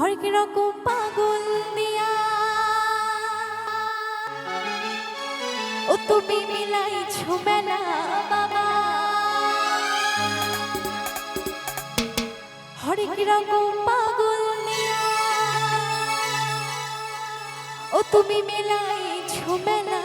হরেক রকম পাগল দিয়া ও তুমি মিলাইছ মেলা বাবা। হরেক রকম পাগল দিয়া ও তুমি মিলাইছ মেলা।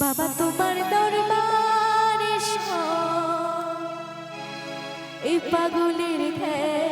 বাবা, তোমার দরবার পাগলের খেয়ে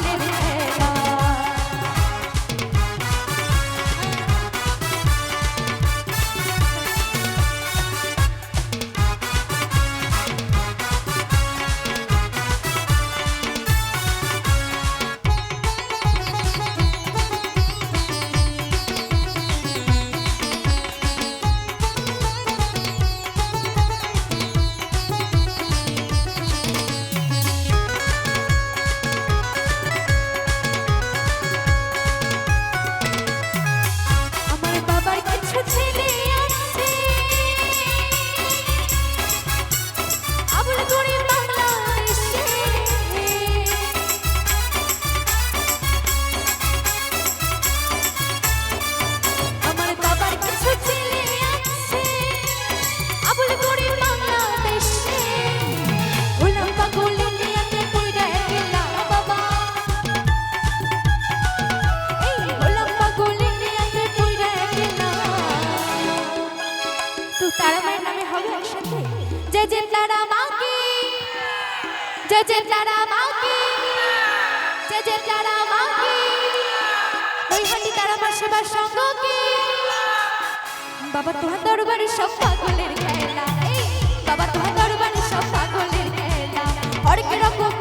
Oh, তারা মায়ের নামে হবে একসাথে। জয় জয় তারা মাকে জয় জয় তারা তারা মাকে নৈহাটি তারা সেবার বাবা তোমার দরবারে সব পাগলের খেলা। বাবা তোমার দরবারে সব পাগলের খেলা। অনেক রকম